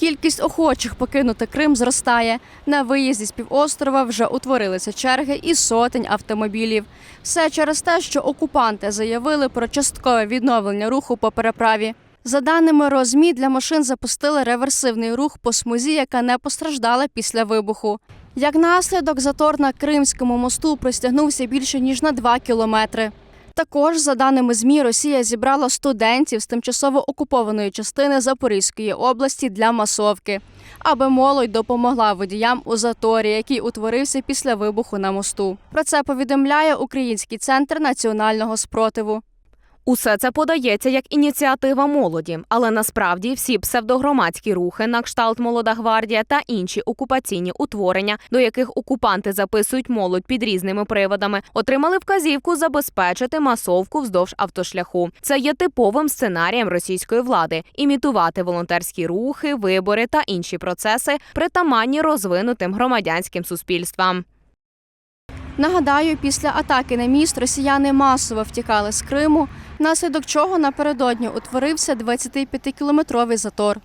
Кількість охочих покинути Крим зростає. На виїзді з півострова вже утворилися черги із сотень автомобілів. Все через те, що окупанти заявили про часткове відновлення руху по переправі. За даними Розмі, для машин запустили реверсивний рух по смузі, яка не постраждала після вибуху. Як наслідок, затор на Кримському мосту простягнувся більше ніж на 2 кілометри. Також, за даними ЗМІ, Росія зібрала студентів з тимчасово окупованої частини Запорізької області для масовки, аби молодь допомогла водіям у заторі, який утворився після вибуху на мосту. Про це повідомляє Український центр національного спротиву. Усе це подається як ініціатива молоді, але насправді всі псевдогромадські рухи на кшталт Молода гвардія та інші окупаційні утворення, до яких окупанти записують молодь під різними приводами, отримали вказівку забезпечити масовку вздовж автошляху. Це є типовим сценарієм російської влади імітувати волонтерські рухи, вибори та інші процеси, притаманні розвинутим громадянським суспільствам. Нагадаю, після атаки на міст росіяни масово втікали з Криму, внаслідок чого напередодні утворився 25-кілометровий затор.